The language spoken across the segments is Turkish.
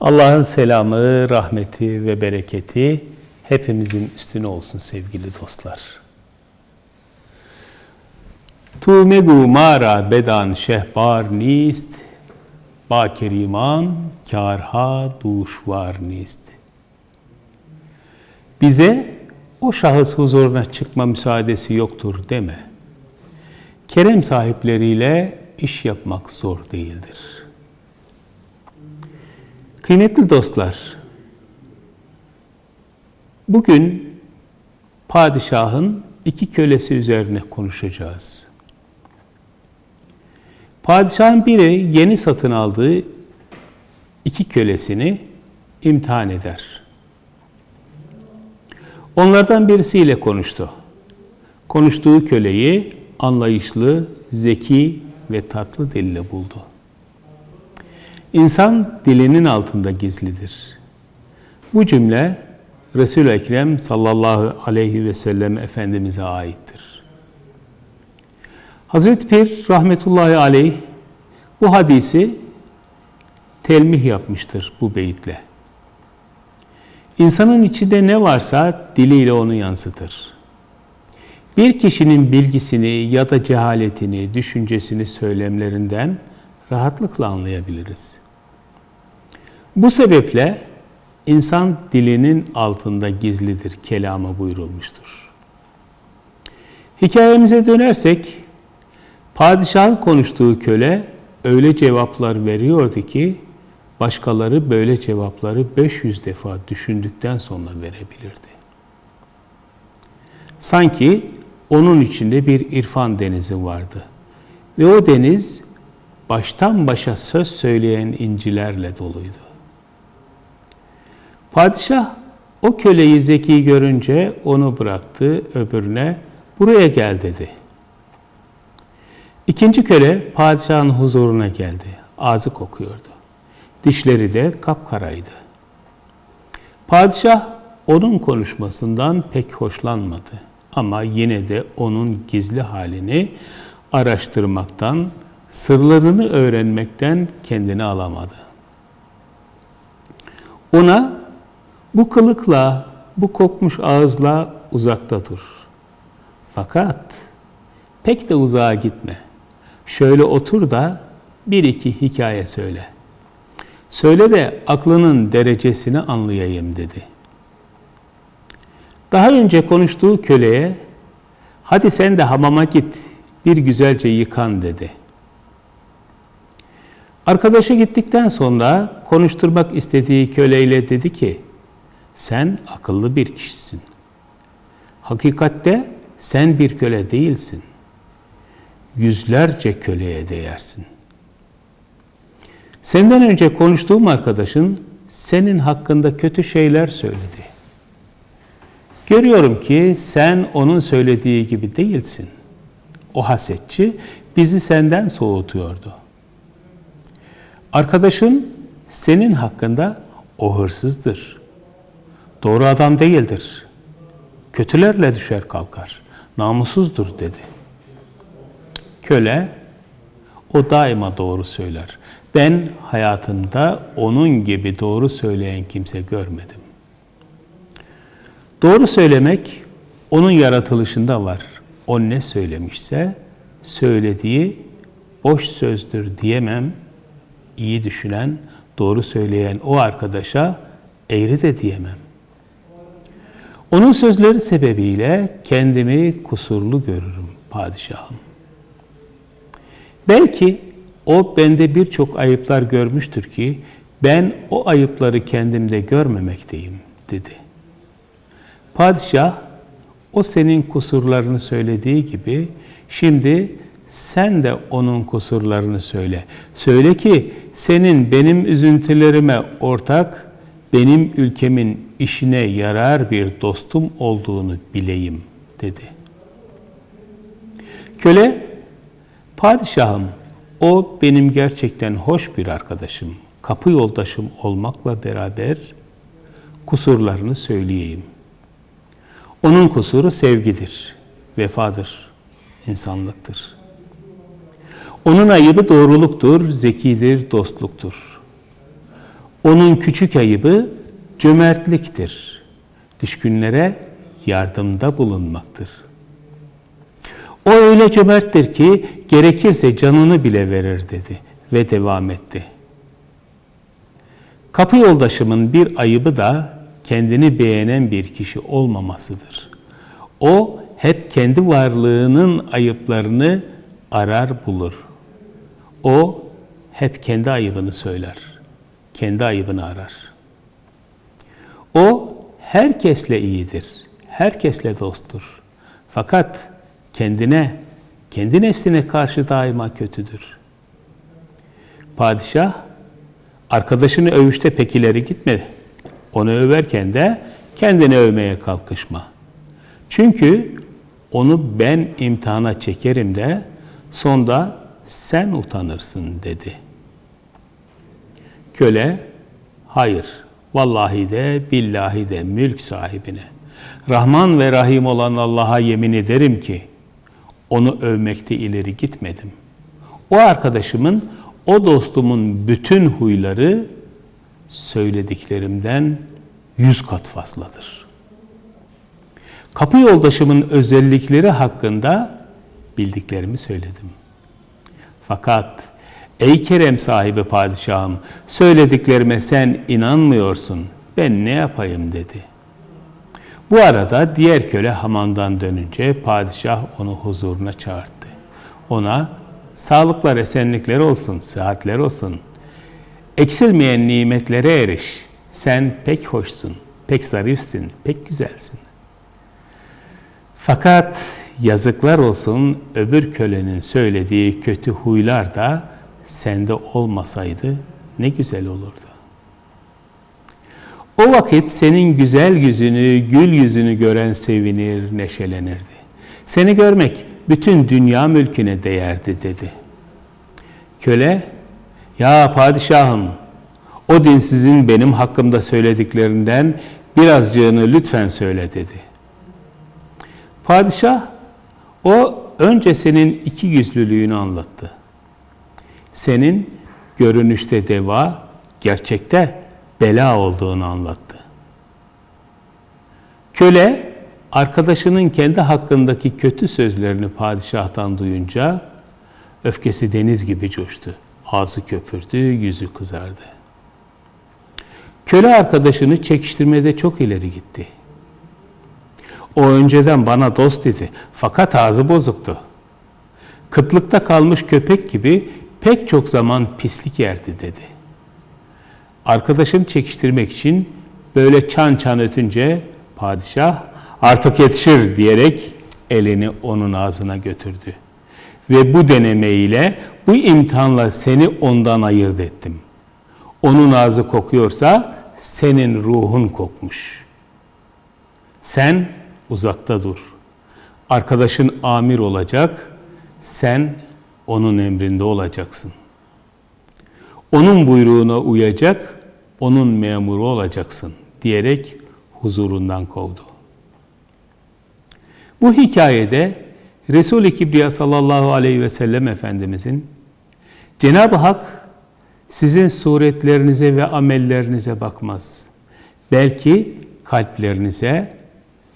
Allah'ın selamı, rahmeti ve bereketi hepimizin üstüne olsun sevgili dostlar. Tu megu mara bedan şehbar nist, ba keriman karha duşvar nist. Bize o şahıs huzuruna çıkma müsaadesi yoktur deme. Kerem sahipleriyle iş yapmak zor değildir. Kıymetli dostlar, bugün padişahın iki kölesi üzerine konuşacağız. Padişahın biri yeni satın aldığı iki kölesini imtihan eder. Onlardan birisiyle konuştu. Konuştuğu köleyi anlayışlı, zeki ve tatlı dille buldu. İnsan dilinin altında gizlidir. Bu cümle Resul-i Ekrem sallallahu aleyhi ve sellem Efendimiz'e aittir. Hazreti Pir rahmetullahi aleyh bu hadisi telmih yapmıştır bu beyitle. İnsanın içinde ne varsa diliyle onu yansıtır. Bir kişinin bilgisini ya da cehaletini, düşüncesini söylemlerinden rahatlıkla anlayabiliriz. Bu sebeple insan dilinin altında gizlidir kelamı buyurulmuştur. Hikayemize dönersek, padişahın konuştuğu köle öyle cevaplar veriyordu ki, başkaları böyle cevapları 500 defa düşündükten sonra verebilirdi. Sanki onun içinde bir irfan denizi vardı. Ve o deniz baştan başa söz söyleyen incilerle doluydu. Padişah o köleyi zeki görünce onu bıraktı öbürüne buraya gel dedi. İkinci köle padişahın huzuruna geldi. Ağzı kokuyordu. Dişleri de kapkaraydı. Padişah onun konuşmasından pek hoşlanmadı. Ama yine de onun gizli halini araştırmaktan, sırlarını öğrenmekten kendini alamadı. Ona bu kılıkla, bu kokmuş ağızla uzakta dur. Fakat pek de uzağa gitme. Şöyle otur da bir iki hikaye söyle. Söyle de aklının derecesini anlayayım dedi. Daha önce konuştuğu köleye hadi sen de hamama git bir güzelce yıkan dedi. Arkadaşı gittikten sonra konuşturmak istediği köleyle dedi ki sen akıllı bir kişisin. Hakikatte sen bir köle değilsin. Yüzlerce köleye değersin. Senden önce konuştuğum arkadaşın senin hakkında kötü şeyler söyledi. Görüyorum ki sen onun söylediği gibi değilsin. O hasetçi bizi senden soğutuyordu. Arkadaşın senin hakkında o hırsızdır. Doğru adam değildir. Kötülerle düşer kalkar. Namussuzdur dedi. Köle o daima doğru söyler. Ben hayatımda onun gibi doğru söyleyen kimse görmedim. Doğru söylemek onun yaratılışında var. O ne söylemişse söylediği boş sözdür diyemem. İyi düşünen, doğru söyleyen o arkadaşa eğri de diyemem. Onun sözleri sebebiyle kendimi kusurlu görürüm padişahım. Belki o bende birçok ayıplar görmüştür ki ben o ayıpları kendimde görmemekteyim dedi. Padişah o senin kusurlarını söylediği gibi şimdi sen de onun kusurlarını söyle. Söyle ki senin benim üzüntülerime ortak, benim ülkemin işine yarar bir dostum olduğunu bileyim dedi. Köle, padişahım o benim gerçekten hoş bir arkadaşım, kapı yoldaşım olmakla beraber kusurlarını söyleyeyim. Onun kusuru sevgidir, vefadır, insanlıktır. Onun ayıbı doğruluktur, zekidir, dostluktur. Onun küçük ayıbı cömertliktir. Düşkünlere yardımda bulunmaktır. O öyle cömerttir ki gerekirse canını bile verir dedi ve devam etti. Kapı yoldaşımın bir ayıbı da kendini beğenen bir kişi olmamasıdır. O hep kendi varlığının ayıplarını arar bulur. O hep kendi ayıbını söyler. Kendi ayıbını arar. O herkesle iyidir. Herkesle dosttur. Fakat kendine, kendi nefsine karşı daima kötüdür. Padişah arkadaşını övüşte pek ileri gitmedi. Onu överken de kendini övmeye kalkışma. Çünkü onu ben imtihana çekerim de sonda sen utanırsın dedi. Köle, hayır, vallahi de billahi de mülk sahibine. Rahman ve Rahim olan Allah'a yemin ederim ki onu övmekte ileri gitmedim. O arkadaşımın, o dostumun bütün huyları söylediklerimden yüz kat fazladır. Kapı yoldaşımın özellikleri hakkında bildiklerimi söyledim. Fakat ey kerem sahibi padişahım söylediklerime sen inanmıyorsun. Ben ne yapayım dedi. Bu arada diğer köle hamandan dönünce padişah onu huzuruna çağırdı. Ona sağlıklar, esenlikler olsun, sıhhatler olsun. Eksilmeyen nimetlere eriş. Sen pek hoşsun, pek zarifsin, pek güzelsin. Fakat yazıklar olsun öbür kölenin söylediği kötü huylar da sende olmasaydı ne güzel olurdu. O vakit senin güzel yüzünü, gül yüzünü gören sevinir, neşelenirdi. Seni görmek bütün dünya mülküne değerdi dedi. Köle, ya padişahım, o dinsizin benim hakkımda söylediklerinden birazcığını lütfen söyle dedi. Padişah, o önce senin iki yüzlülüğünü anlattı. Senin görünüşte deva, gerçekte bela olduğunu anlattı. Köle arkadaşının kendi hakkındaki kötü sözlerini padişahtan duyunca öfkesi deniz gibi coştu. Ağzı köpürdü, yüzü kızardı. Köle arkadaşını çekiştirmede çok ileri gitti. O önceden bana dost dedi fakat ağzı bozuktu. Kıtlıkta kalmış köpek gibi pek çok zaman pislik yerdi dedi. Arkadaşım çekiştirmek için böyle çan çan ötünce padişah artık yetişir diyerek elini onun ağzına götürdü. Ve bu denemeyle, bu imtihanla seni ondan ayırt ettim. Onun ağzı kokuyorsa senin ruhun kokmuş. Sen uzakta dur. Arkadaşın amir olacak, sen onun emrinde olacaksın. Onun buyruğuna uyacak, onun memuru olacaksın diyerek huzurundan kovdu. Bu hikayede Resul-i Kibriya sallallahu aleyhi ve sellem Efendimizin Cenab-ı Hak sizin suretlerinize ve amellerinize bakmaz. Belki kalplerinize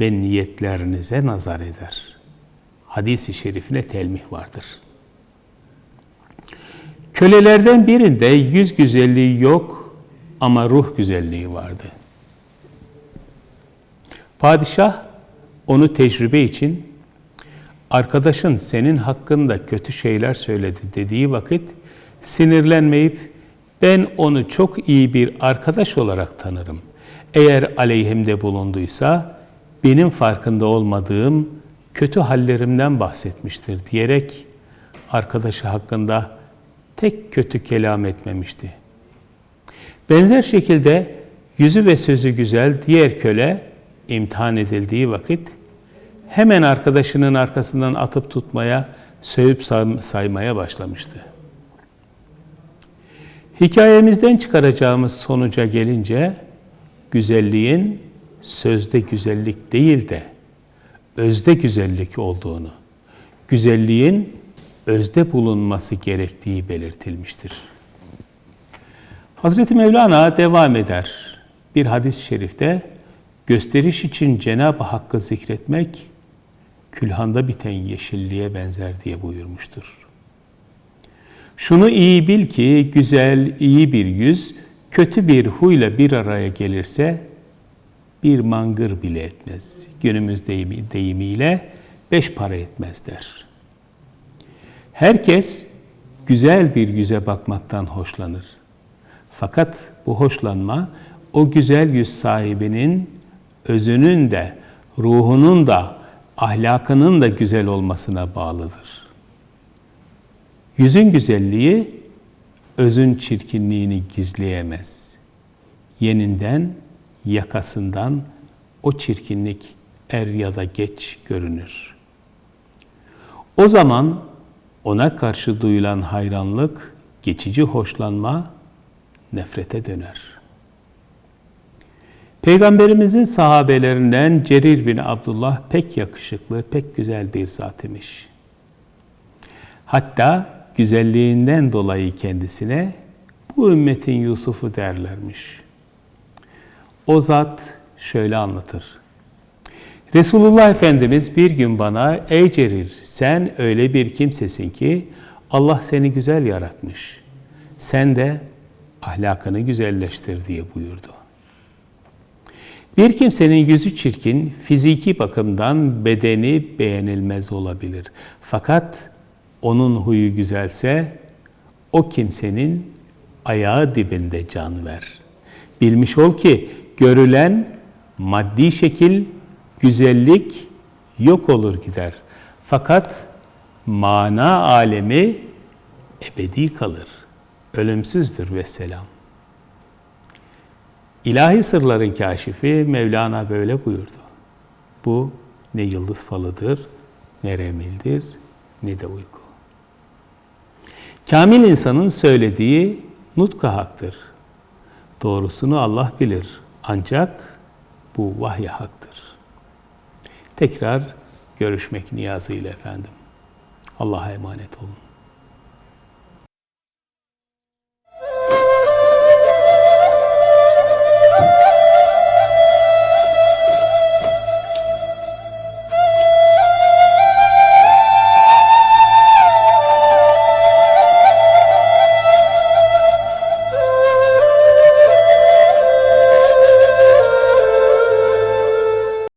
ve niyetlerinize nazar eder. Hadis-i şerifine telmih vardır. Kölelerden birinde yüz güzelliği yok ama ruh güzelliği vardı. Padişah onu tecrübe için arkadaşın senin hakkında kötü şeyler söyledi dediği vakit sinirlenmeyip ben onu çok iyi bir arkadaş olarak tanırım. Eğer aleyhimde bulunduysa benim farkında olmadığım kötü hallerimden bahsetmiştir diyerek arkadaşı hakkında tek kötü kelam etmemişti. Benzer şekilde yüzü ve sözü güzel diğer köle imtihan edildiği vakit hemen arkadaşının arkasından atıp tutmaya, sövüp saymaya başlamıştı. Hikayemizden çıkaracağımız sonuca gelince güzelliğin sözde güzellik değil de özde güzellik olduğunu, güzelliğin özde bulunması gerektiği belirtilmiştir. Hazreti Mevlana devam eder. Bir hadis-i şerifte gösteriş için Cenab-ı Hakk'ı zikretmek külhanda biten yeşilliğe benzer diye buyurmuştur. Şunu iyi bil ki güzel, iyi bir yüz kötü bir huyla bir araya gelirse bir mangır bile etmez. Günümüz deyimi, deyimiyle beş para etmez der. Herkes güzel bir yüze bakmaktan hoşlanır. Fakat bu hoşlanma o güzel yüz sahibinin özünün de, ruhunun da, ahlakının da güzel olmasına bağlıdır. Yüzün güzelliği özün çirkinliğini gizleyemez. Yeninden, yakasından o çirkinlik er ya da geç görünür. O zaman ona karşı duyulan hayranlık, geçici hoşlanma nefrete döner. Peygamberimizin sahabelerinden Cerir bin Abdullah pek yakışıklı, pek güzel bir zat imiş. Hatta güzelliğinden dolayı kendisine bu ümmetin Yusuf'u derlermiş. O zat şöyle anlatır. Resulullah Efendimiz bir gün bana ey Cerir sen öyle bir kimsesin ki Allah seni güzel yaratmış. Sen de ahlakını güzelleştir diye buyurdu. Bir kimsenin yüzü çirkin, fiziki bakımdan bedeni beğenilmez olabilir. Fakat onun huyu güzelse o kimsenin ayağı dibinde can ver. Bilmiş ol ki görülen maddi şekil, güzellik yok olur gider. Fakat mana alemi ebedi kalır. Ölümsüzdür ve selam. İlahi sırların kaşifi Mevlana böyle buyurdu. Bu ne yıldız falıdır, ne remildir, ne de uyku. Kamil insanın söylediği nutka haktır. Doğrusunu Allah bilir. Ancak bu vahye haktır. Tekrar görüşmek niyazıyla efendim. Allah'a emanet olun.